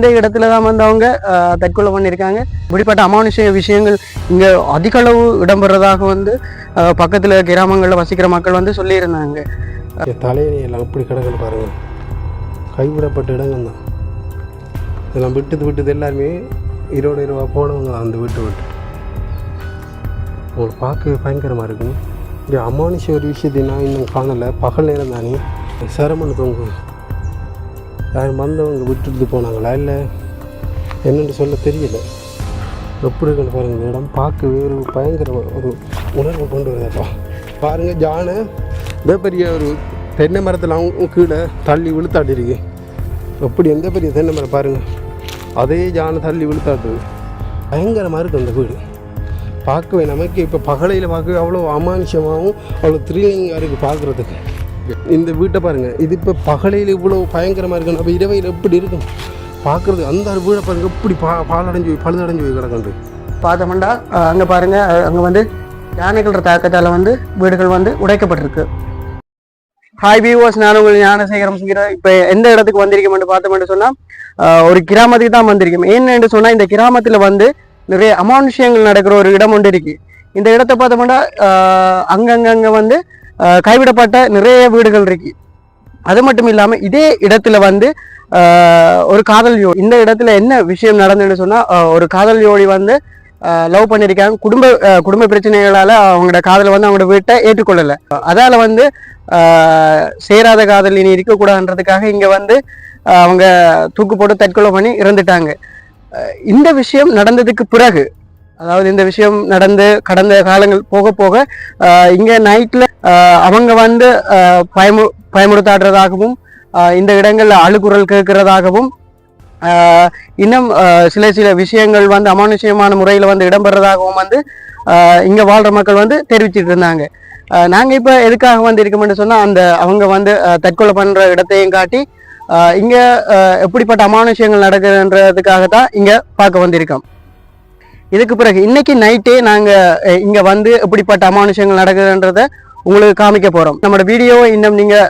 இந்த இடத்துல தான் வந்து அவங்க தற்கொலை பண்ணியிருக்காங்க. இப்படிப்பட்ட அமானுஷ விஷயங்கள் இங்கே அதிகளவு இடம்பெறதாக வந்து பக்கத்தில் பக்கத்துல கிராமங்களில் வசிக்கிற மக்கள் வந்து சொல்லியிருந்தாங்க. என் தலையில எல்லாம் எப்படி பாருங்க. கைவிடப்பட்ட இடங்கள் தான். இதெல்லாம் விட்டுது விட்டுது எல்லாருமே இருபது ரூபா போனவங்க தான் அந்த விட்டு விட்டு. உங்களுக்கு பார்க்க பயங்கரமாக இருக்கும் இங்கே அமானுஷ ஒரு விஷயத்தை நான் இன்னும் காணலை. பகல் நேரம் தானே. சிரமம் தூங்குவேன் யாரும் வந்தவங்க விட்டுட்டு போனாங்களா இல்லை? என்னென்னு சொல்ல தெரியல. எப்படி இருக்குன்னு பாருங்க இந்த இடம் பார்க்கவே ஒரு பயங்கர ஒரு உணர்வு கொண்டு வருதப்பா. பாருங்கள் ஜானை இதே பெரிய ஒரு தென்னை மரத்தில் அவங்க கீழே தள்ளி விழுத்தாட்டிருக்கு எப்படி எந்த பெரிய தென்னை மரம் பாருங்கள் அதே ஜானை தள்ளி விழுத்தாட்டு பயங்கரமாக இருக்குது அந்த வீடு. பார்க்கவே நமக்கு இப்போ பகலையில் பார்க்கவே அவ்வளோ அமானுஷமாகவும் அவ்வளோ த்ரில்லிங்காக இருக்குது பார்க்குறதுக்கு. இந்த வீட்டை பாருங்கள் இது இப்போ பகலையில் இவ்வளோ பயங்கரமாக இருக்கணும் அப்போ இரவையில் எப்படி இருக்கும்? பார்க்குறது அந்த வீடை பாருங்க. எப்படி பா பாலடைஞ்சு போய் பழுதடைஞ்சு போய் கிடக்குது. பார்த்தோம்னா அங்கே அங்க பாருங்க. அங்க வந்து யானைகளோட தாக்கத்தால வந்து வீடுகள் வந்து உடைக்கப்பட்டிருக்கு. ஹாய் வியூவர்ஸ் நான் உங்கள் ஞானசேகரம் சுகிறேன் இப்போ எந்த இடத்துக்கு வந்திருக்கோம்னு பார்த்தோம்னு சொன்னா அஹ், ஒரு கிராமத்துக்கு தான் வந்திருக்கோம். என்னன்னு சொன்னா இந்த கிராமத்துல வந்து நிறைய அமானுஷ்யங்கள் நடக்கிற ஒரு இடம் ஒன்று இருக்கு. இந்த இடத்த பார்த்தோம்னா அஹ், அங்கங்கங்க வந்து கைவிடப்பட்ட நிறைய வீடுகள் இருக்கு. அது மட்டும் இல்லாமல் இதே இடத்துல வந்து ஒரு காதல் ஜோடி இந்த இடத்துல என்ன விஷயம் நடந்ததுன்னு சொன்னால் ஒரு காதல் ஜோடி வந்து லவ் பண்ணியிருக்காங்க. குடும்ப குடும்ப பிரச்சனைகளால் அவங்களோட காதலை வந்து அவங்களோட வீட்டை ஏற்றுக்கொள்ளலை. அதால் வந்து சேராத காதல் இனி இருக்கக்கூடாதுன்றதுக்காக இங்கே வந்து அவங்க தூக்கு போட்டு தற்கொலை பண்ணி இறந்துட்டாங்க. இந்த விஷயம் நடந்ததுக்கு பிறகு அதாவது இந்த விஷயம் நடந்து கடந்த காலங்கள் போக போக இங்கே நைட்டில் அவங்க வந்து பயமு பயமுறுத்தாடுறதாகவும் இந்த இடங்களில் அழுகுரல் கேட்கிறதாகவும் இன்னும் சில சில விஷயங்கள் வந்து அமானுஷ்யமான முறையில் வந்து இடம்பெறதாகவும் வந்து இங்கே வாழ்கிற மக்கள் வந்து தெரிவிச்சிட்டு இருந்தாங்க. நாங்கள் இப்போ எதுக்காக வந்து இருக்கோம்னு சொன்னால் அந்த அவங்க வந்து தற்கொலை பண்ணுற இடத்தையும் காட்டி இங்கே எப்படிப்பட்ட அமானுஷ்யங்கள் நடக்குதுன்றதுக்காக தான் இங்கே பார்க்க வந்திருக்கோம். இதுக்கு பிறகு இன்னைக்கு நைட்டே நாங்கள் இங்கே வந்து எப்படிப்பட்ட அமானுஷங்கள் நடக்குதுன்றத உங்களுக்கு காமிக்க போகிறோம் நம்மளோட வீடியோவை இன்னும் நீங்கள்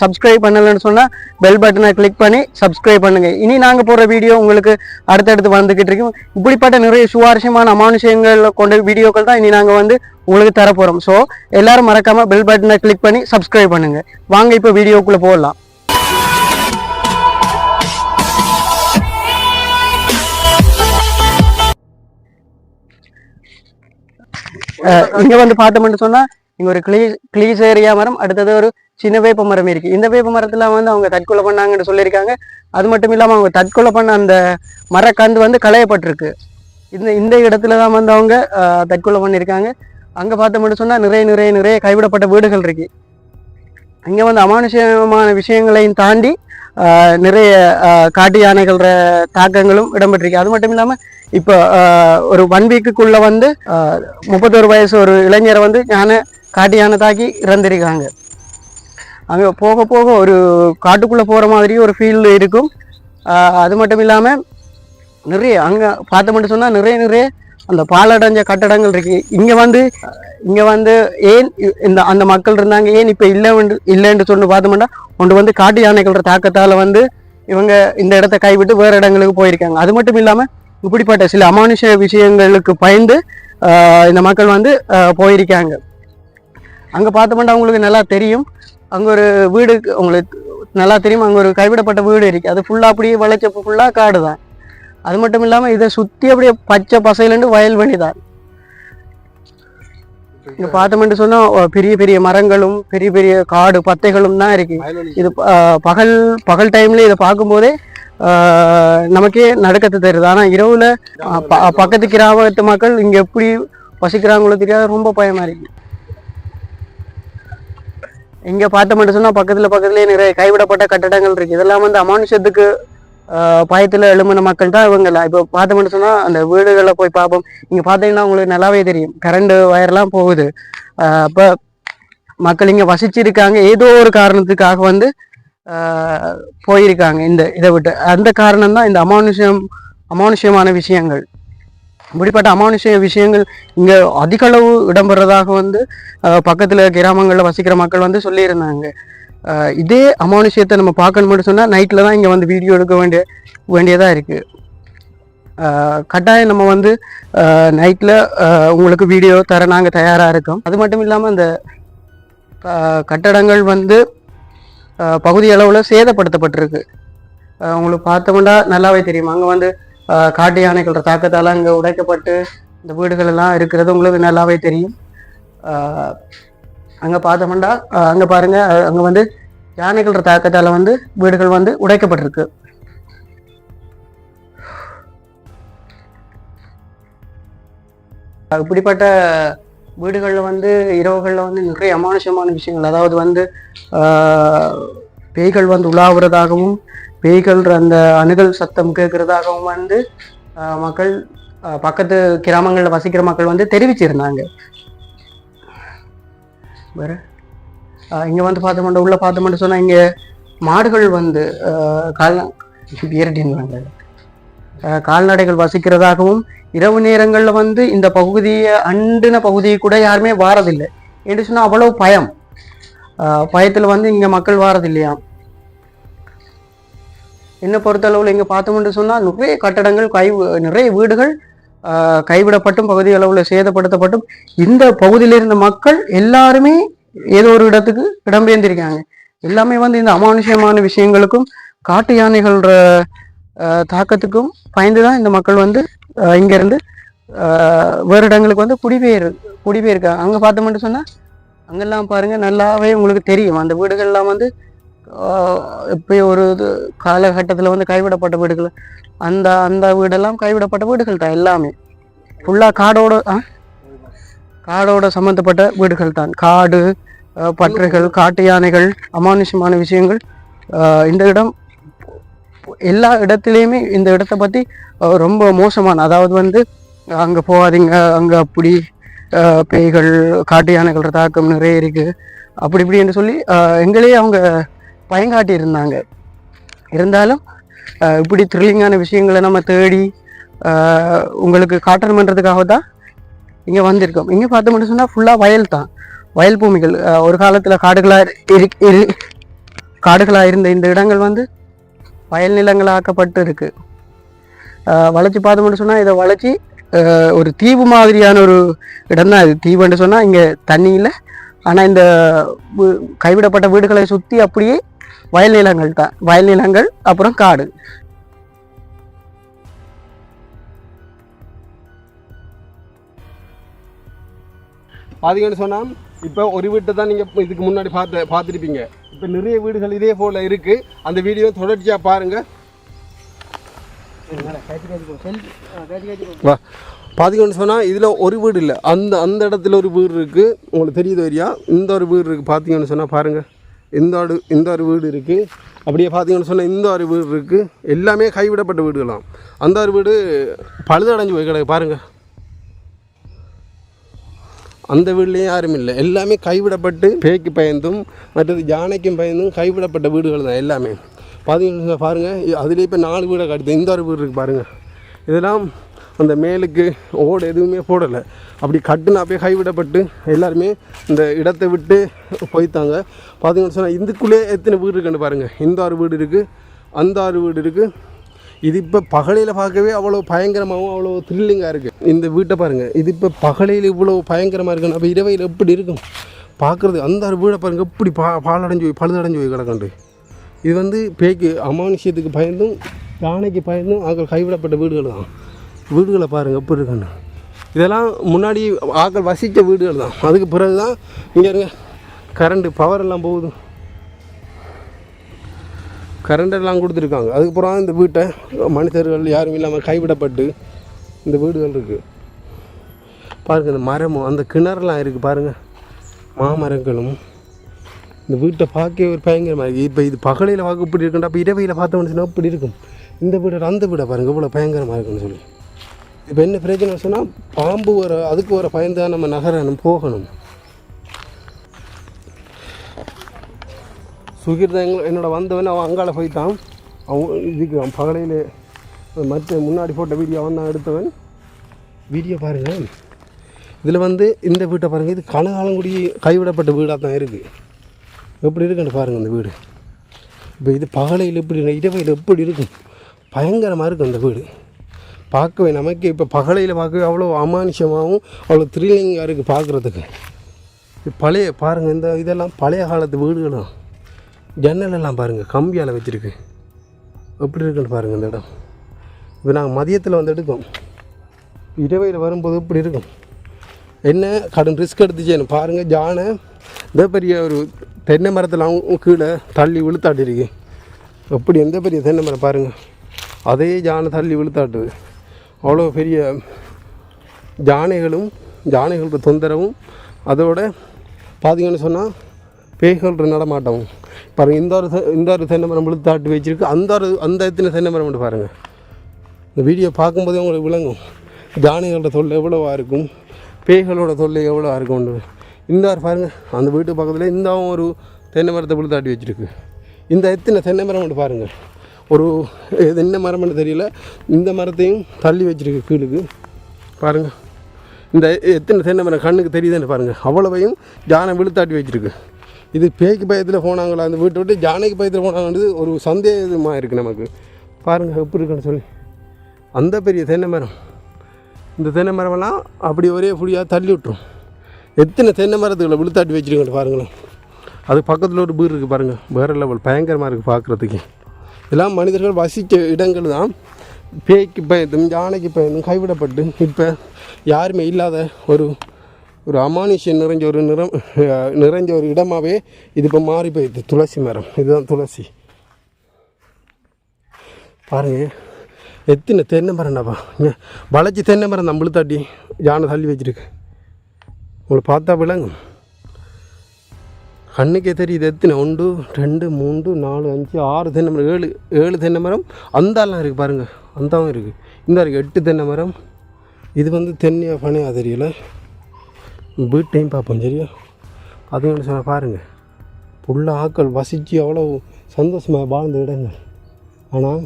சப்ஸ்கிரைப் பண்ணலன்னு சொன்னால் பெல் பட்டனை கிளிக் பண்ணி சப்ஸ்கிரைப் பண்ணுங்க. இனி நாங்கள் போடுற வீடியோ உங்களுக்கு அடுத்தடுத்து வந்துக்கிட்டு இருக்கும். இப்படிப்பட்ட நிறைய சுவாரஸ்யமான அமானுஷங்கள் கொண்ட வீடியோக்கள் தான் இனி நாங்கள் வந்து உங்களுக்கு தர போகிறோம் ஸோ எல்லாரும் மறக்காமல் பெல் பட்டனை கிளிக் பண்ணி சப்ஸ்கிரைப் பண்ணுங்க. வாங்க இப்போ வீடியோக்குள்ளே போடலாம். இங்க வந்து பார்த்தோம்னு சொன்னா இங்கே ஒரு கிளீ கிளீசேரியா மரம் அடுத்தது ஒரு சின்ன வேப்ப மரம் இருக்குது இந்த வேப்ப மரத்தில் வந்து அவங்க தற்கொலை பண்ணாங்கன்னு சொல்லியிருக்காங்க. அது மட்டும் இல்லாமல் அவங்க தற்கொலை பண்ண அந்த மரக்கந்து வந்து களையப்பட்டிருக்கு. இந்த இந்த இடத்துல தான் வந்து அவங்க தற்கொலை பண்ணியிருக்காங்க. அங்கே பார்த்த மட்டும் சொன்னால் நிறைய நிறைய நிறைய கைவிடப்பட்ட வீடுகள் இருக்குது இங்கே வந்து அமானுஷமான விஷயங்களையும் தாண்டி நிறைய காட்டு யானைகள தாக்கங்களும் இடம்பெற்றிருக்கு. அது மட்டும் இல்லாமல் இப்போ ஒரு ஒன் வீக்குக்குள்ளே வந்து முப்பத்தோரு வயசு ஒரு இளைஞரை வந்து யானை காட்டு யானை தாக்கி இறந்திருக்காங்க. அங்கே போக போக ஒரு காட்டுக்குள்ளே போகிற மாதிரி ஒரு ஃபீல்டு இருக்கும். அது மட்டும் இல்லாமல் நிறைய அங்கே பார்த்த மட்டும் சொன்னால் நிறைய நிறைய அந்த பாலடைஞ்ச கட்டடங்கள் இருக்குது இங்கே வந்து இங்கே வந்து ஏன் இந்த அந்த மக்கள் இருந்தாங்க ஏன் இப்போ இல்லை இல்லைன்னு சொல்லி பார்த்தோம்னா ஒன்று வந்து காட்டு யானைகளோட தாக்கத்தால் வந்து இவங்க இந்த இடத்த கைவிட்டு வேறு இடங்களுக்கு போயிருக்காங்க. அது மட்டும் இல்லாமல் இப்படிப்பட்ட சில அமானுஷ விஷயங்களுக்கு பயந்து இந்த மக்கள் வந்து போயிருக்காங்க. அங்க பார்த்தோம்னா உங்களுக்கு நல்லா தெரியும். அங்க ஒரு வீடு உங்களுக்கு நல்லா தெரியும். அங்க ஒரு கைவிடப்பட்ட வீடு இருக்கு. அது ஃபுல்லா அப்படியே வளைச்சப்பு ஃபுல்லா காடு தான். அது மட்டும் இல்லாம இதை சுத்தி அப்படியே பச்சை பசையிலண்டு வயல்வெளி தான். இங்க பார்த்தோம்னு சொன்னா அஹ் பெரிய பெரிய மரங்களும் பெரிய பெரிய காடு பத்தைகளும் தான் இருக்கு. இது பகல் பகல் டைம்ல இதை பார்க்கும்போதே நமக்கே நடுக்கத்தை தருது. ஆனா இரவுல பக்கத்து கிராமத்து மக்கள் இங்க எப்படி வசிக்கிறாங்களோ தெரியாது. ரொம்ப பயமா இருக்கு. இங்க பார்த்தோம்னு சொன்னால் பக்கத்தில் பக்கத்துலேயே நிறைய கைவிடப்பட்ட கட்டடங்கள் இருக்குது இதெல்லாம் வந்து அமானுஷத்துக்கு பாயத்தில் எழும்புன எழும்பின மக்கள் தான் இவங்கெல்லாம் இப்போ பார்த்தோம்னு சொன்னால் அந்த வீடுகளை போய் பார்ப்போம். இங்கே பார்த்தீங்கன்னா உங்களுக்கு நல்லாவே தெரியும். கரண்டு வயர்லாம் போகுது. அப்போ மக்கள் இங்கே வசிச்சிருக்காங்க. ஏதோ ஒரு காரணத்துக்காக வந்து போயிருக்காங்க இந்த இதை விட்டு. அந்த காரணம் தான் இந்த அமானுஷம் அமானுஷ்யமான விஷயங்கள். இப்படிப்பட்ட அமானுஷ விஷயங்கள் இங்கே அதிகளவு இடம்பெறதாக வந்து பக்கத்தில் கிராமங்களில் வசிக்கிற மக்கள் வந்து சொல்லியிருந்தாங்க. இதே அமானுஷியத்தை நம்ம பார்க்கணும்னு சொன்னால் நைட்டில் தான் இங்கே வந்து வீடியோ எடுக்க வேண்டிய வேண்டியதாக இருக்குது கட்டாயம் நம்ம வந்து நைட்டில் உங்களுக்கு வீடியோ தர நாங்கள் தயாராக இருக்கோம். அது மட்டும் இல்லாமல் அந்த கட்டடங்கள் வந்து பகுதி அளவில் சேதப்படுத்தப்பட்டிருக்கு. உங்களுக்கு பார்த்தோம்னா நல்லாவே தெரியும். அங்கே வந்து காட்டு யானைகளோட தாக்கத்தால் அங்கே உடைக்கப்பட்டு இந்த வீடுகள் எல்லாம் இருக்கிறது உங்களுக்கு நல்லாவே தெரியும். அங்கே பார்த்தோம்னா அங்கே பாருங்க அங்கே வந்து யானைகளோட தாக்கத்தால் வந்து வீடுகள் வந்து உடைக்கப்பட்டிருக்கு. இப்படிப்பட்ட வீடுகளில் வந்து இரவுகளில் வந்து நிறைய அமானுஷமான விஷயங்கள் அதாவது வந்து ஆஹ், பேய்கள் வந்து உலாவுறதாகவும் பேய்கள் அந்த அணுகல் சத்தம் கேட்குறதாகவும் வந்து மக்கள் பக்கத்து கிராமங்களில் வசிக்கிற மக்கள் வந்து தெரிவிச்சிருந்தாங்க. வேற? இங்கே வந்து பார்த்தோம்னா உள்ள பார்த்தோம்னு சொன்னால் இங்கே மாடுகள் வந்து ஆஹ், கால் பேரட்டின்னு கால்நடைகள் வசிக்கிறதாகவும் இரவு நேரங்களில் வந்து இந்த பகுதியை அண்டின பகுதியை கூட யாருமே வாரதில்லை. என்று சொன்னால் அவ்வளோ பயம். பயத்தில் வந்து இங்கே மக்கள் வாரதில்லையாம். என்னை பொறுத்தளவில் இங்கே பார்த்தோம்னு சொன்னால் நிறைய கட்டடங்கள் கை நிறைய வீடுகள் கைவிடப்பட்டும் பகுதி அளவில் சேதப்படுத்தப்பட்டும் இந்த பகுதியில் இருந்த மக்கள் எல்லாருமே ஏதோ ஒரு இடத்துக்கு இடம்பெயர்ந்திருக்காங்க. எல்லாமே வந்து இந்த அமானுஷ்யமான விஷயங்களுக்கும் காட்டு யானைகள தாக்கத்துக்கும் பயந்து தான் இந்த மக்கள் வந்து இங்கேருந்து வேறு இடங்களுக்கு வந்து குடிபெயர் குடிபெயர்க்காங்க அங்கே பார்த்தோம்னு சொன்னால் அங்கெல்லாம் பாருங்கள் நல்லாவே உங்களுக்கு தெரியும். அந்த வீடுகள்லாம் வந்து இப்போ ஒரு இது காலகட்டத்தில் வந்து கைவிடப்பட்ட வீடுகள். அந்த அந்த வீடெல்லாம் கைவிடப்பட்ட வீடுகள் தான் எல்லாமே. ஃபுல்லாக காடோட ஆ? காடோட சம்மந்தப்பட்ட வீடுகள் தான். காடு பற்றுகள் காட்டு யானைகள் அமானுஷமான விஷயங்கள் இந்த இடம் எல்லா இடத்துலையுமே இந்த இடத்த பற்றி ரொம்ப மோசமான. அதாவது வந்து அங்கே போகாதீங்க அங்கே அப்படி பேய்கள் காட்டு யானைகள் தாக்கம் நிறைய இருக்குது அப்படி இப்படி என்று சொல்லி எங்களே எங்களையே அவங்க பயங்காட்டி இருந்தாங்க இருந்தாலும் இப்படி த்ரில்லிங்கான விஷயங்களை நம்ம தேடி உங்களுக்கு காட்டணுமன்றதுக்காக தான் இங்கே வந்திருக்கோம். இங்கே பார்த்தோம்னு சொன்னால் ஃபுல்லாக வயல் தான். வயல் பூமிகள் ஒரு காலத்தில் காடுகளாக இரு இரு காடுகளாக இருந்த இந்த இடங்கள் வந்து வயல் நிலங்களாக்கப்பட்டு இருக்கு. வளர்ச்சி பார்த்து மட்டும் சொன்னால் இதை வளர்ச்சி ஒரு தீவு மாதிரியான ஒரு இடம் தான் இது தீவுன்னு சொன்னால் இங்கே தண்ணி இல்லை. ஆனால் இந்த கைவிடப்பட்ட வீடுகளை சுற்றி அப்படியே வயல் நிலங்கள் தான் வயல் நிலங்கள் அப்புறம் காடு. பார்த்தீங்கன்னு சொன்னால் இப்போ ஒரு வீட்டை தான் நீங்கள் இதுக்கு முன்னாடி பார்த்து பார்த்துருப்பீங்க. இப்போ நிறைய வீடுகள் இதே போல் இருக்குது அந்த வீடியோ தொடர்ச்சியாக பாருங்கள் வா பார்த்தீங்கன்னு சொன்னால் இதில் ஒரு வீடு இல்லை. அந்த அந்த இடத்துல ஒரு வீடு இருக்குது உங்களுக்கு தெரியுது வரியா? இந்த ஒரு வீடு இருக்குது பார்த்தீங்கன்னு சொன்னால் பாருங்கள் இந்த ஆடு இந்த ஒரு வீடு இருக்குது அப்படியே பார்த்தீங்கன்னு சொன்னால் இந்த ஒரு வீடு இருக்குது எல்லாமே கைவிடப்பட்ட வீடுகளாம். அந்த ஒரு வீடு பழுதடைஞ்சு போய் கிடக்கு பாருங்கள் அந்த வீட்லேயும் யாரும் இல்லை. எல்லாமே கைவிடப்பட்டு பேய்க்கு பயந்தும் மற்றது யானைக்கும் பயந்தும் கைவிடப்பட்ட வீடுகள் தான் எல்லாமே. பார்த்தீங்கன்னா பாருங்கள் அதுலேயே இப்போ நாலு வீடை கட்டுது. இந்த ஒரு வீடு இருக்குது பாருங்கள் இதெல்லாம் அந்த மேலுக்கு ஓடு எதுவுமே போடலை. அப்படி கட்டுன்னு அப்படியே கைவிடப்பட்டு எல்லாருமே இந்த இடத்தை விட்டு போய்த்தாங்க பார்த்தீங்கன்னு சொன்னால் இதுக்குள்ளே எத்தனை வீடு இருக்குன்னு பாருங்கள் இந்த ஆறு வீடு இருக்குது அந்த ஆறு வீடு இருக்குது இது இப்போ பகலையில் பார்க்கவே அவ்வளோ பயங்கரமாகவும் அவ்வளோ த்ரில்லிங்காக இருக்குது இந்த வீட்டை பாருங்கள் இது இப்போ பகலையில் இவ்வளோ பயங்கரமாக இருக்குன்னு அப்போ இரவையில் எப்படி இருக்கும்? பார்க்குறது அந்த ஒரு வீடை பாருங்கள் எப்படி பா பாலடைஞ்சு போய் பழுதடைஞ்சு போய் கிடக்கண்டு. இது வந்து பேய்க்கு அமானுஷியத்துக்கு பயந்தும் யானைக்கு பயந்தும் அங்கே கைவிடப்பட்ட வீடுகள் தான். வீடுகளை பாருங்கள் எப்படி இருக்குன்னு. இதெல்லாம் முன்னாடி ஆக்கள் வசித்த வீடுகள் தான். அதுக்கு பிறகு தான் இங்கே இருங்க. கரண்ட்டு பவர் எல்லாம் போகுது. கரண்ட் எல்லாம் கொடுத்துருக்காங்க. அதுக்கப்புறம் இந்த வீட்டை மனிதர்கள் யாரும் இல்லாமல் கைவிடப்பட்டு இந்த வீடுகள் இருக்குது பாருங்கள் இந்த மரமும் அந்த கிணறுலாம் இருக்குது பாருங்கள் மாமரங்களும். இந்த வீட்டை பார்க்கவே ஒரு பயங்கரமாக இருக்குது இப்போ இது பகலையில் பார்க்க இப்படி இருக்குண்டா அப்போ இரவையில் பார்த்தோம்னு சொன்னால் இப்படி இருக்கும். இந்த வீடோட அந்த வீடை பாருங்கள் இவ்வளோ பயங்கரமாக இருக்குன்னு சொல்லி. இப்போ என்ன பிரச்சனை சொன்னால் பாம்பு வர அதுக்கு வர பயந்துதான் நம்ம நகரணும் போகணும். சுகிர்தான் எங்க என்னோட வந்தவன் அவன் அங்கால போயிட்டான். அவன் இதுக்கு அவன் பகலையில் மற்ற முன்னாடி போட்ட வீடியோ அவன் தான் எடுத்தவன். வீடியோ பாருங்கள் இதில் வந்து இந்த வீட்டை பாருங்கள் இது கனகாலங்குடி கைவிடப்பட்ட வீடாக தான் இருக்குது எப்படி இருக்குன்னு பாருங்கள் இந்த வீடு. இப்போ இது பகலையில் எப்படி இருக்கும், இரவையில் எப்படி இருக்கும்? பயங்கரமாக இருக்கும் அந்த வீடு. பார்க்கவே நமக்கு இப்போ பகலையில் பார்க்கவே அவ்வளோ அமானுஷமாகவும் அவ்வளோ த்ரில்லிங்காக இருக்குது பார்க்குறதுக்கு. பழைய பாருங்கள் இந்த இதெல்லாம் பழைய காலத்து வீடுகளும் ஜன்னலெல்லாம் பாருங்கள் கம்பியால் வச்சுருக்கு. எப்படி இருக்குன்னு பாருங்கள் இந்த இடம். இப்போ நாங்கள் மதியத்தில் வந்து எடுக்கோம் இரவையில் வரும்போது இப்படி இருக்கும்? என்ன கடும் ரிஸ்க் எடுத்துச்சேன்னு பாருங்கள் ஜானை. இந்த பெரிய ஒரு தென்னை மரத்தில் அவங்க கீழே தள்ளி விழுத்தாட்டிருக்கு. எப்படி எந்த பெரிய தென்னை மரம் பாருங்கள் அதே ஜானை தள்ளி விழுத்தாட்டுது. அவ்வளோ பெரிய ஜானைகளும் ஜானைகளோட தொந்தரவும் அதோட பார்த்தீங்கன்னு சொன்னால் பேய்களோட நடமாட்டமும். பாருங்கள் இந்த ஒரு இந்த ஒரு தென்னை மரம் விழுத்தாட்டு வச்சுருக்கு. அந்த ஒரு அந்த எத்தனை தென்னை மரம் மட்டும் பாருங்கள் இந்த வீடியோ பார்க்கும்போதே உங்களுக்கு விளங்கும். ஜானைகளோட தொல்லை எவ்வளோவா இருக்கும்? பேய்களோட தொல்லை எவ்வளோவா இருக்கும்? இந்த ஒரு பாருங்கள் அந்த வீட்டு பக்கத்தில் இந்த ஒரு தென்னை மரத்தை விழுத்தாட்டி வச்சுருக்கு. இந்த எத்தனை தென்னை மரம் மட்டும் பாருங்கள் ஒரு இது என்ன மரம்னு தெரியல. இந்த மரத்தையும் தள்ளி வச்சிருக்கு கீழுக்கு. பாருங்கள் இந்த எத்தனை தென்னை மரம் கண்ணுக்கு தெரியுதுன்னு பாருங்கள் அவ்வளவையும் ஜானை விழுத்தாட்டி வச்சிருக்கு. இது பேய்க்கு பயத்தில் போனாங்களா? அந்த வீட்டை விட்டு ஜானைக்கு பயத்தில் போனாங்கன்றது ஒரு சந்தேகமாக இருக்குது நமக்கு. பாருங்கள் எப்படி இருக்குன்னு சொல்லி. அந்த பெரிய தென்னை மரம். இந்த தென்னை மரமெல்லாம் அப்படி ஒரே புடியாக தள்ளி விட்டுரும். எத்தனை தென்னை மரத்துக்களை விழுத்தாட்டி வச்சுருக்கேன் பாருங்களேன். அது பக்கத்தில் ஒரு பீர் இருக்குது பாருங்கள் வேறு லெவல். பயங்கரமாக இருக்குது பார்க்குறதுக்கு இதெல்லாம் மனிதர்கள் வசித்த இடங்கள் தான் பேய்க்கு பயந்தும் யானைக்கு பயந்தும் கைவிடப்பட்டு இப்போ யாருமே இல்லாத ஒரு ஒரு அமானுஷ்யம் நிறைஞ்ச ஒரு நிறம் நிறைஞ்ச ஒரு இடமாகவே இது இப்போ மாறி போயிடுது. துளசி மரம். இதுதான் துளசி. பாருங்க. எத்தனை தென்னை மரம்டாப்பா வளைச்சி தென்னை மரம் நம்மளு தாட்டி யானை தள்ளி வச்சுருக்கு. உங்களை பார்த்தா விளங்கும். கண்ணுக்கே தெரியுது எத்தனை? ஒன்று ரெண்டு மூன்று நாலு அஞ்சு ஆறு தென்னை மரம் ஏழு ஏழு தென்னை மரம். அந்தாலாம் இருக்குது பாருங்கள் அந்தாவும் இருக்குது இந்த இருக்குது எட்டு தென்னை மரம். இது வந்து தென்னையாக பனையா தெரியல. வீட்டையும் பார்ப்போம் சரியா? அதுவும் சொன்ன பாருங்கள் புள்ள ஆக்கள் வசித்து அவ்வளோ சந்தோஷமாக வாழ்ந்த இடங்கள். ஆனால்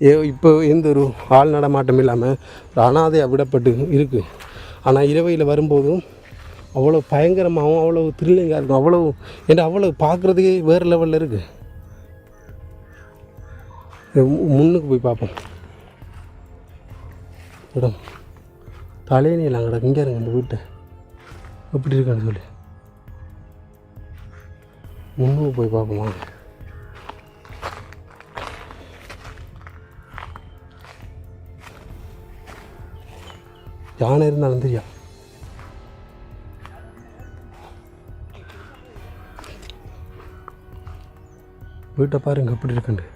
ஏ இப்போ எந்த ஒரு ஆள் நடமாட்டம் இல்லாமல் ஒரு அனாதையாக விடப்பட்டு இருக்குது ஆனால் இரவையில் வரும்போதும் அவ்வளோ பயங்கரமாகவும் அவ்வளோ த்ரில்லிங்காக இருக்கும். அவ்வளோ ஏன்னா அவ்வளோ பார்க்குறதுக்கே வேறு லெவலில் இருக்குது முன்னுக்கு போய் பார்ப்போம். இடம் தலையணியெல்லாம் கிடக்கு இங்கே இருங்க இந்த வீட்டை. எப்படி இருக்கான்னு சொல்லி. முன்னுக்கு போய் பார்ப்போமா யானை இருந்தாலும் தெரியா வீட்டை பாருங்க எப்படி இருக்குண்டு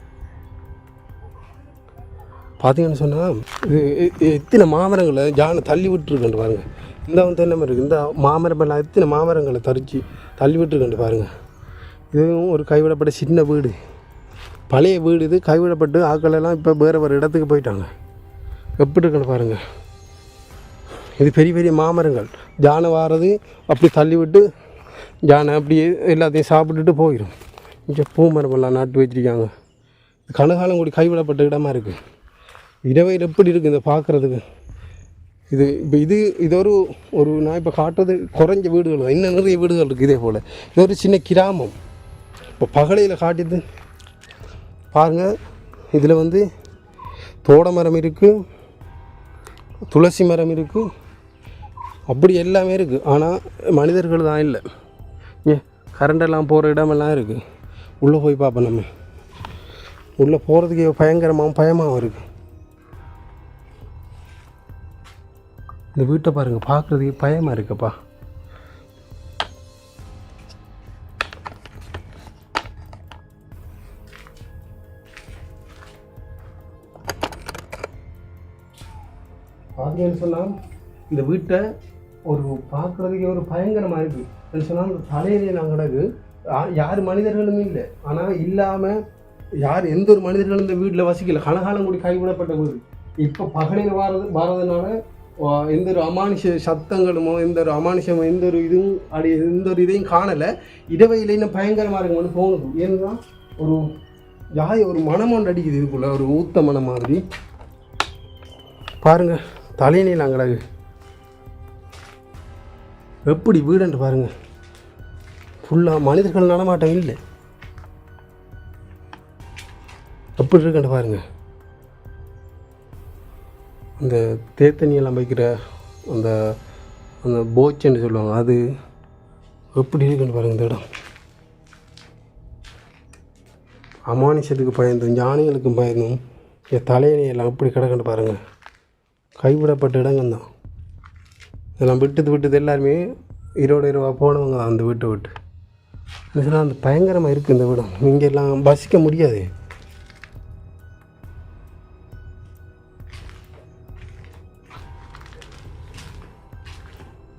பார்த்தீங்கன்னு சொன்னால் இது எத்தனை மாமரங்களை ஜானை தள்ளி விட்டுருக்கண்டு பாருங்க. இந்த வந்து என்ன மரம் இருக்குது இந்த மாமரம் எல்லாம் எத்தனை மாமரங்களை தரிச்சு தள்ளி விட்டுருக்கண்டு பாருங்க. இதுவும் ஒரு கைவிடப்பட்ட சின்ன வீடு. பழைய வீடு இது கைவிடப்பட்டு ஆட்கள் எல்லாம் இப்போ வேறு வேறு இடத்துக்கு போயிட்டாங்க. எப்படி இருக்குன்னு பாருங்கள் இது பெரிய பெரிய மாமரங்கள். ஜானை வாரது அப்படி தள்ளி விட்டு ஜானை அப்படியே எல்லாத்தையும் சாப்பிட்டுட்டு போயிடும் இங்கே பூ மரமெல்லாம் நாட்டு வச்சிருக்காங்க கனகாலம் கூடி கைவிடப்பட்ட இடமா இருக்குது இரவையில் எப்படி இருக்குது இதை பார்க்குறதுக்கு? இது இப்போ இது இது ஒரு ஒரு நான் இப்போ காட்டுறது குறைஞ்ச வீடுகள் தான். இன்னும் நிறைய வீடுகள் இருக்குது இதே போல். இது ஒரு சின்ன கிராமம். இப்போ பகலையில் காட்டியது. பாருங்கள் இதில் வந்து தோட மரம் இருக்குது துளசி மரம் இருக்குது அப்படி எல்லாமே இருக்குது ஆனால் மனிதர்கள் தான் இல்லை. ஏ கரண்டெல்லாம் போகிற இடமெல்லாம் இருக்குது உள்ளே போய் பார்ப்போம் நம்ம. உள்ளே போகிறதுக்கு பயங்கரமாகவும் பயமாகவும் இருக்குது இந்த வீட்டை பாருங்கள் பார்க்குறதுக்கு பயமாக இருக்குப்பா. பார்த்தீங்கன்னு சொன்னால் இந்த வீட்டை ஒரு பார்க்குறதுக்கே ஒரு பயங்கரமாக இருக்குது சொன்னால் அந்த தலையிலே நான் கிடக்கு. யார் மனிதர்களுமே இல்லை. ஆனால் இல்லாமல் யார் எந்த ஒரு மனிதர்களும் இந்த வீட்டில் வசிக்கல. கனகாலம் கூடி கைவிடப்பட்ட வீடு. இப்போ பகலில் வாரது வாரதுனால எந்த ஒரு அமானுஷ சத்தங்களுமோ எந்த ஒரு அமானுஷமோ எந்த ஒரு இதுவும் அப்படி எந்த ஒரு இதையும் காணலை. இடவையில் இன்னும் பயங்கரமாக இருக்கும்னு தோணுது. ஏன்னா ஒரு யாய் ஒரு மனம் ஒன்று அடிக்குது இதுக்குள்ள ஒரு ஊத்த மனம் மாதிரி. பாருங்கள் தலைநீலாம் கிடக்கு எப்படி வீடுன்ட்டு பாருங்கள் ஃபுல்லாக மனிதர்கள் நடமாட்டம் இல்லை. எப்படி இருக்குன்ட்டு பாருங்க. அந்த தேத்தண்ணியெல்லாம் வைக்கிற அந்த அந்த போச்சன்னு சொல்லுவாங்க அது எப்படி இருக்குன்னு பாருங்க இந்த இடம். அமானுஷத்துக்கு பயந்தும் ஞானிகளுக்கும் பயந்தும் என் தலையணையெல்லாம் எப்படி கிடக்குன்னு பாருங்கள் கைவிடப்பட்ட இடங்கள் தான் இதெல்லாம் விட்டுது விட்டது எல்லாருமே இருபது இருபா போனவங்க தான் அந்த வீட்டை விட்டு. இதெல்லாம் அந்த பயங்கரமாக இருக்குது இந்த விடம் இங்கே எல்லாம் வசிக்க முடியாது.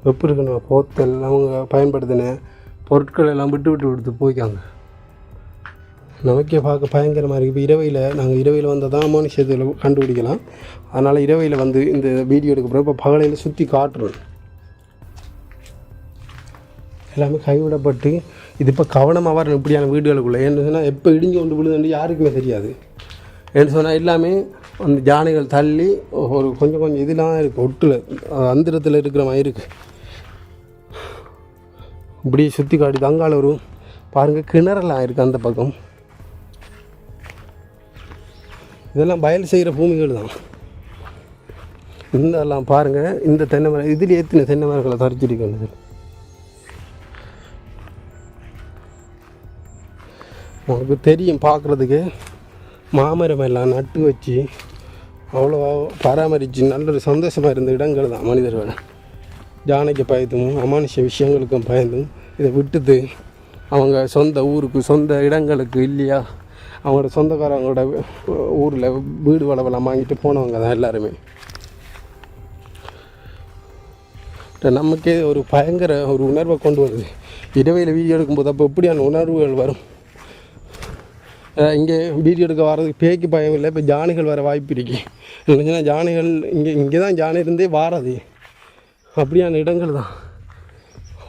எப்படி இருக்கணும்? போத்தல் அவங்க பயன்படுத்தின பொருட்கள் எல்லாம் விட்டு விட்டு விட்டு போய்க்காங்க. நமக்கே பார்க்க பயங்கரமாக இருக்குது இப்போ இரவையில் நாங்கள் இரவையில் வந்தால் தான் மனுஷத்தில் கண்டுபிடிக்கலாம். அதனால் இரவையில் வந்து இந்த வீடியோ எடுக்க போகிறோம் இப்போ பகலையில் சுற்றி காட்டுறோம் எல்லாமே கைவிடப்பட்டு இது இப்போ கவனமாக வரணும் இப்படியான வீடுகளுக்குள்ளே. ஏன்னு சொன்னால் எப்போ இடிஞ்சு கொண்டு விழுதுன்னு யாருக்குமே தெரியாது. ஏன்னு சொன்னால் எல்லாமே அந்த ஜானைகள் தள்ளி ஒரு கொஞ்சம் கொஞ்சம் இதெல்லாம் இருக்குது ஒட்டில் அந்திரத்தில் இருக்கிற மாதிரி இருக்குது இப்படி சுற்றி காட்டி தங்கால பாருங்கள் கிணறெல்லாம் இருக்குது அந்த பக்கம். இதெல்லாம் வயல் செய்கிற பூமிகள் தான். இதெல்லாம் பாருங்கள் இந்த தென்னை மரம் இதில் ஏற்றின தென்னை மரங்களை தரிச்சிருக்கேன் உங்களுக்கு தெரியும் பார்க்குறதுக்கு. மாமரம் எல்லாம் நட்டு வச்சு அவ்வளோ பராமரித்து நல்ல ஒரு சந்தோஷமாக இருந்த இடங்கள் தான் மனிதர்கள் ஜானைக்கு பயந்தும் அமானுஷ விஷயங்களுக்கும் பயந்தும் இதை விட்டுட்டு அவங்க சொந்த ஊருக்கு சொந்த இடங்களுக்கு இல்லையா? அவங்களோட சொந்தக்காரங்களோட ஊரில் வீடு வளவெல்லாம் வாங்கிட்டு போனவங்க தான் எல்லாருமே. நமக்கே ஒரு பயங்கர ஒரு உணர்வை கொண்டு வருது. இரவையில் வீடியோ எடுக்கும்போது அப்போ எப்படியான உணர்வுகள் வரும்? இங்கே வீடியோ எடுக்க வர்றதுக்கு பேய்க்கு பயம் இல்லை. இப்போ ஜானைகள் வர வாய்ப்பு இருக்கு. இல்லைன்னா ஜானைகள் இங்கே இங்கே தான் ஜானை இருந்தே வாராது. அப்படியான இடங்கள் தான்.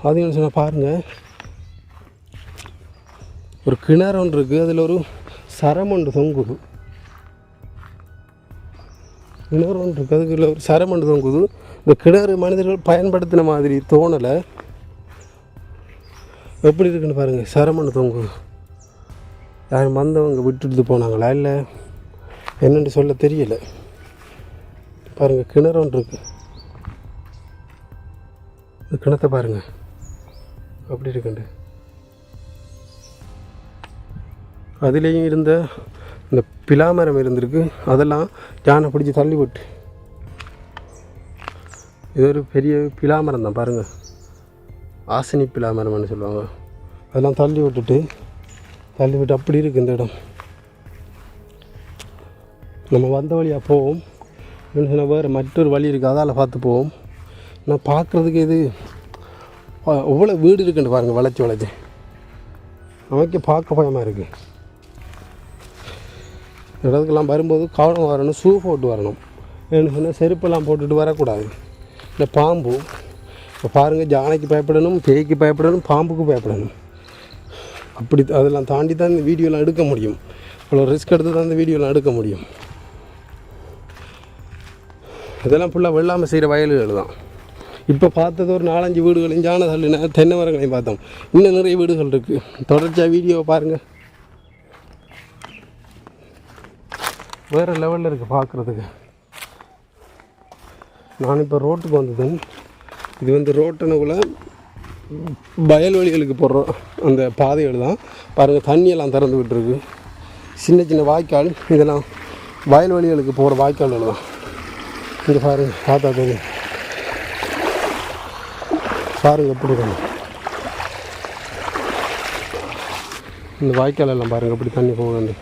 அது என்ன சொன்னால் பாருங்கள் ஒரு கிணறு ஒன்று இருக்குது அதில் ஒரு சரம் ஒன்று தொங்குது. கிணறு ஒன்று இருக்குது அதுக்குள்ள ஒரு சரம் ஒன்று தொங்குது. இந்த கிணறு மனிதர்கள் பயன்படுத்தின மாதிரி தோணலை. எப்படி இருக்குன்னு பாருங்கள் சரம் ஒன்று தொங்குது. யாரும் வந்தவங்க விட்டுட்டு போனாங்களா இல்லை? என்னென்னு சொல்ல தெரியலை. பாருங்கள் கிணறு ஒன்று இருக்குது இந்த கிணத்தை பாருங்கள் அப்படி இருக்குண்டு. அதுலேயும் இருந்த இந்த பிலாமரம் இருந்திருக்கு. அதெல்லாம் யானை பிடிச்சி தள்ளி விட்டு. இது ஒரு பெரிய பிலாமரம் தான் பாருங்கள் ஆசினி பிலாமரம்னு சொல்லுவாங்க. அதெல்லாம் தள்ளி விட்டுட்டு தள்ளி விட்டு அப்படி இருக்குது இந்த இடம். நம்ம வந்த வழியாக போவோம். என்ன சொன்னால் வேறு மற்றொரு வழி இருக்குது அதால் பார்த்து போவோம். நான் பார்க்குறதுக்கு இது எவ்வளோ வீடு இருக்குன்னு பாருங்கள் வளைச்சி வளைச்சி. நமக்கு பார்க்க பயமாக இருக்குது இடத்துக்கெல்லாம் வரும்போது கவனம் வரணும் ஷூ போட்டு வரணும். என்ன சொன்னால் செருப்பெல்லாம் போட்டுட்டு வரக்கூடாது. இந்த பாம்பு இப்போ பாருங்கள் ஜானைக்கு பயப்படணும் பேய்க்கு பயப்படணும் பாம்புக்கு பயப்படணும். அப்படி அதெல்லாம் தாண்டி தான் இந்த வீடியோலாம் எடுக்க முடியும். அவ்வளோ ரிஸ்க் எடுத்து தான் இந்த வீடியோலாம் எடுக்க முடியும். இதெல்லாம் ஃபுல்லாக வெள்ளாமல் செய்கிற வயல்கள் தான். இப்போ பார்த்தது ஒரு நாலஞ்சு வீடுகளையும் ஜான தள்ளின தென்னை மரங்களையும் பார்த்தோம். இன்னும் நிறைய வீடுகள் இருக்குது தொடர்ச்சியாக வீடியோவை பாருங்கள் வேறு லெவலில் இருக்குது பார்க்குறதுக்கு. நான் இப்போ ரோட்டுக்கு வந்ததும் இது வந்து ரோட்டுனுக்குள்ளே வயல்வெளிகளுக்கு போடுற அந்த பாதைகள் தான். பாருங்கள் தண்ணியெல்லாம் திறந்து விட்டுருக்கு. சின்ன சின்ன வாய்க்கால் இதெல்லாம் வயல்வெளிகளுக்கு போகிற வாய்க்கால்கள் தான். இங்கே பாருங்கள் பார்த்தா தெரியும். பாருங்கள் எப்படி இருக்கணும் இந்த வாய்க்கால் எல்லாம் பாருங்கள் எப்படி தண்ணி போகுது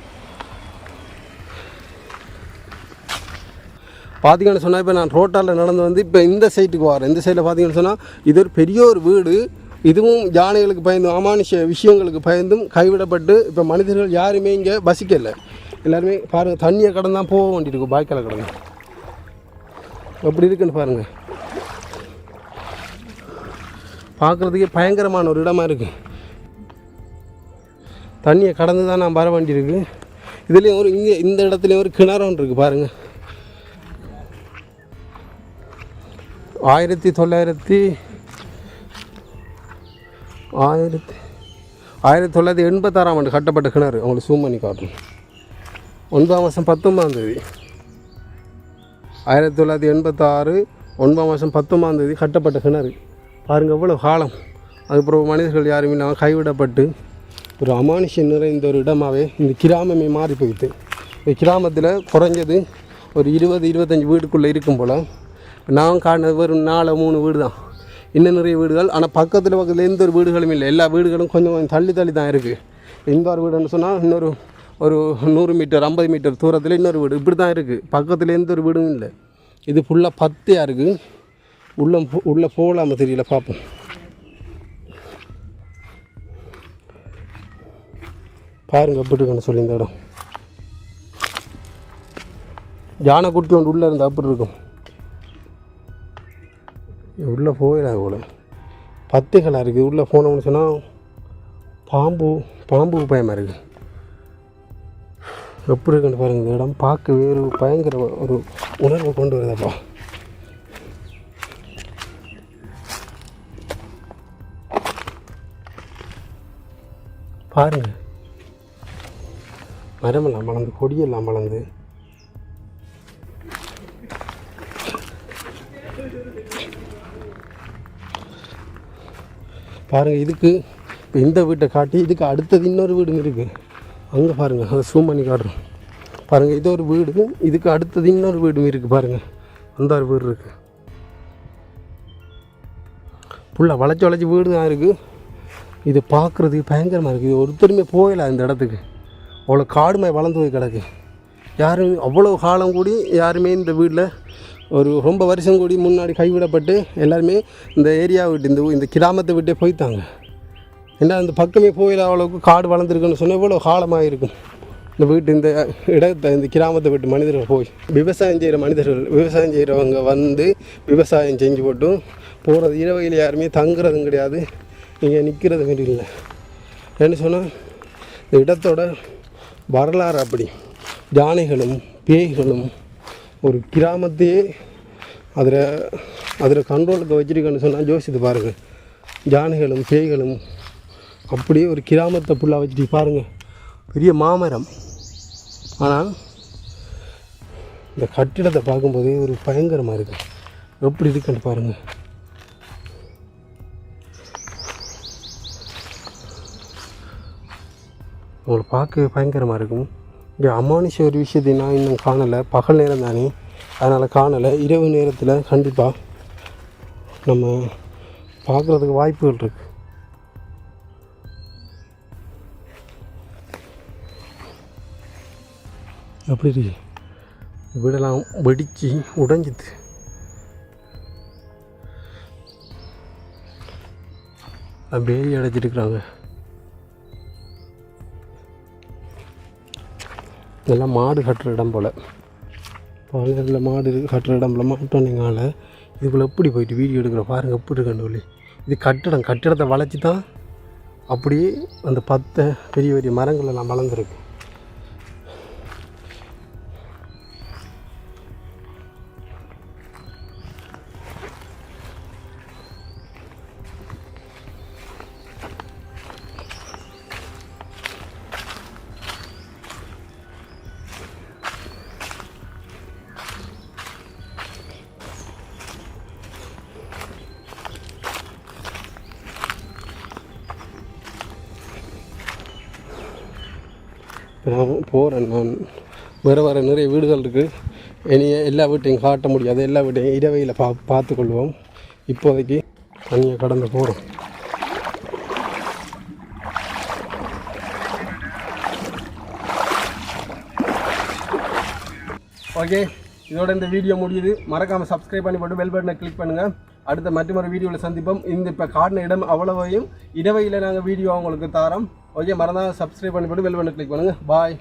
பார்த்தீங்கன்னு சொன்னால் இப்போ நான் ரோட்டாரில் நடந்து வந்து இப்போ இந்த சைட்டுக்கு வரேன். இந்த சைடில் பார்த்தீங்கன்னு சொன்னால் இது ஒரு பெரிய ஒரு வீடு. இதுவும் யானைகளுக்கு பயந்தும் அமானுஷ விஷயங்களுக்கு பயந்தும் கைவிடப்பட்டு இப்போ மனிதர்கள் யாருமே இங்கே வசிக்கலை. எல்லாருமே பாருங்கள் தண்ணியை கடந்து தான் போக வேண்டியிருக்கும் பாய்க்கால கடந்து. எப்படி இருக்குன்னு பாருங்கள் பார்க்குறதுக்கே பயங்கரமான ஒரு இடமா இருக்குது தண்ணியை கடந்து தான் நான் வர வேண்டியிருக்கு. இதுலேயும் ஒரு இங்கே இந்த இடத்துலையும் ஒரு கிணறு ஒன்று இருக்குது பாருங்கள் ஆயிரத்தி தொள்ளாயிரத்தி ஆயிரத்தி ஆயிரத்தி தொள்ளாயிரத்தி எண்பத்தாறாம் ஆண்டு கட்டப்பட்ட கிணறு. அவங்களுக்கு சூம் பண்ணி காட்டணும். ஒன்பதாம் மாதம் பத்தொன்பதாம் தேதி. ஆயிரத்தி தொள்ளாயிரத்தி எண்பத்தாறு ஒன்பதாம் மாதம் பத்தொன்பதாம் தேதி கட்டப்பட்ட கிணறு. பாருங்கள் எவ்வளோ காலம். அதுக்கப்புறம் மனிதர்கள் யாரும் இல்லாமல் கைவிடப்பட்டு ஒரு அமானுஷன் நிறைந்த ஒரு இடமாகவே இந்த கிராமமே மாறி போயிட்டு இந்த கிராமத்தில் குறைஞ்சது ஒரு இருபது இருபத்தஞ்சி வீட்டுக்குள்ளே இருக்கும் போல் நான் காணது வெறும் நாலு மூணு வீடு தான். இன்னும் நிறைய வீடுகள் ஆனால் பக்கத்தில் பக்கத்தில் எந்த ஒரு வீடுகளும் இல்லை. எல்லா வீடுகளும் கொஞ்சம் கொஞ்சம் தள்ளி தள்ளி தான் இருக்குது இந்த ஒரு வீடுன்னு சொன்னால் இன்னொரு ஒரு நூறு மீட்டர் ஐம்பது மீட்டர் தூரத்தில் இன்னொரு வீடு இப்படி தான் இருக்குது பக்கத்தில் எந்த ஒரு வீடும் இல்லை. இது ஃபுல்லாக பத்தையாக இருக்குது உள்ளே உள்ளே போகலாமா தெரியல பார்ப்போம் பாருங்க எப்படி சொல்லி இந்த இடம். யானை குட்டி ஒன்று உள்ளே இருந்தால் அப்படி இருக்கும்? உள்ளே போயிடாது போல. பத்துகளாக இருக்குது உள்ளே போனோம்னு சொன்னால் பாம்பு பாம்பு பயமாக இருக்குது எப்படி இருக்குன்னு பாருங்கள் இந்த இடம் பார்க்க வேறு பயங்கர ஒரு உணர்வை கொண்டு வருதப்பா பாருங்கள் மரமெல்லாம் வளர்ந்து கொடியெல்லாம் வளர்ந்து பாருங்கள் இதுக்கு இப்போ இந்த வீட்டை காட்டி இதுக்கு அடுத்தது இன்னொரு வீடுங்க இருக்குது அங்கே பாருங்கள் அதை சூம் பண்ணி காட்டுறோம். பாருங்கள் இது ஒரு வீடு இதுக்கு அடுத்தது இன்னொரு வீடும் இருக்குது பாருங்கள் அந்த ஒரு வீடு இருக்குது ஃபுல்லாக வளைச்சி வளைச்சி வீடு தான் இருக்குது இது பார்க்குறதுக்கு பயங்கரமாக இருக்குது இது ஒருத்தருமே போகல இந்த இடத்துக்கு. அவ்வளோ காடுமை வளர்ந்து போய் கிடக்கு. யாரும் அவ்வளோ காலம் கூடி யாருமே இந்த வீட்டில் ஒரு ரொம்ப வருஷம் கூடி முன்னாடி கைவிடப்பட்டு எல்லாருமே இந்த ஏரியா விட்டு இந்த இந்த கிராமத்தை விட்டே போய்த்தாங்க ஏன்னா அந்த பக்கமே போயில அவ்வளோக்கு காடு வளர்ந்துருக்குன்னு சொன்னால் இவ்வளோ காலமாக இருக்கும் இந்த வீட்டு இந்த இடத்தை இந்த கிராமத்தை விட்டு மனிதர்கள் போய். விவசாயம் செய்கிற மனிதர்கள் விவசாயம் செய்கிறவங்க வந்து விவசாயம் செஞ்சு போட்டும் போகிறது இரவையில் யாருமே தங்குறதும் கிடையாது. இங்கே நிற்கிறதும் இல்லை. என்ன சொன்னால் இந்த இடத்தோட வரலாறு அப்படி. யானைகளும் பேய்களும் ஒரு கிராமத்தையே அதில் அதில் கண்ட்ரோலுக்கு வச்சுருக்கேன்னு சொன்னால் யோசித்து பாருங்கள் ஜானைகளும் பேய்களும் அப்படியே ஒரு கிராமத்தை ஃபுல்லாக வச்சுட்டு பாருங்கள் பெரிய மாமரம். ஆனால் இந்த கட்டிடத்தை பார்க்கும்போதே ஒரு பயங்கரமாக இருக்குது எப்படி இருக்குன்னு பாருங்கள் உங்களை பார்க்க பயங்கரமாக இருக்கும். இங்கே அமானுஷ ஒரு விஷயத்தை நான் இன்னும் காணலை. பகல் நேரம் தானே. அதனால் காணலை. இரவு நேரத்தில் கண்டிப்பாக நம்ம பார்க்குறதுக்கு வாய்ப்புகள் இருக்குது எப்படி இருக்கு? வீடெல்லாம் வெடிச்சு உடைஞ்சிது. பேரி அடைச்சிருக்கிறாங்க இதெல்லாம் மாடு கட்டுற இடம் போல். பாலையில் மாடு கட்டுற இடம் போல். இதுக்குள்ளே எப்படி போயிட்டு வீடியோ எடுக்கிற பாருங்கள் எப்படி இருக்கணும் ஒளி இது கட்டிடம் கட்டிடத்தை வளைச்சி தான் அப்படியே அந்த பத்தை பெரிய பெரிய மரங்கள் எல்லாம் வளர்ந்துருக்கு. நான் போகிறேன் நான். வேறு வேறு நிறைய வீடுகள் இருக்குது இனிய எல்லா வீட்டையும் காட்ட முடியாது. எல்லா வீட்டையும் இடவையில் பா பார்த்துக்கொள்வோம். இப்போதைக்கு தனியாக கடந்து போகிறோம் ஓகே இதோட இந்த வீடியோ முடியுது. மறக்காமல் சப்ஸ்கிரைப் பண்ணி போட்டு பெல் பட்டனை கிளிக் பண்ணுங்கள் அடுத்த மற்றொரு வீடியோவில் சந்திப்போம். இந்த இப்போ காட்டின இடம் அவ்வளவையும். இடவையில் நாங்கள் வீடியோ உங்களுக்கு தரோம். ஓகே மறந்தால் சப்ஸ்கிரைப் பண்ணி வெல் பெல் கிளிக் பண்ணுங்கள் பாய்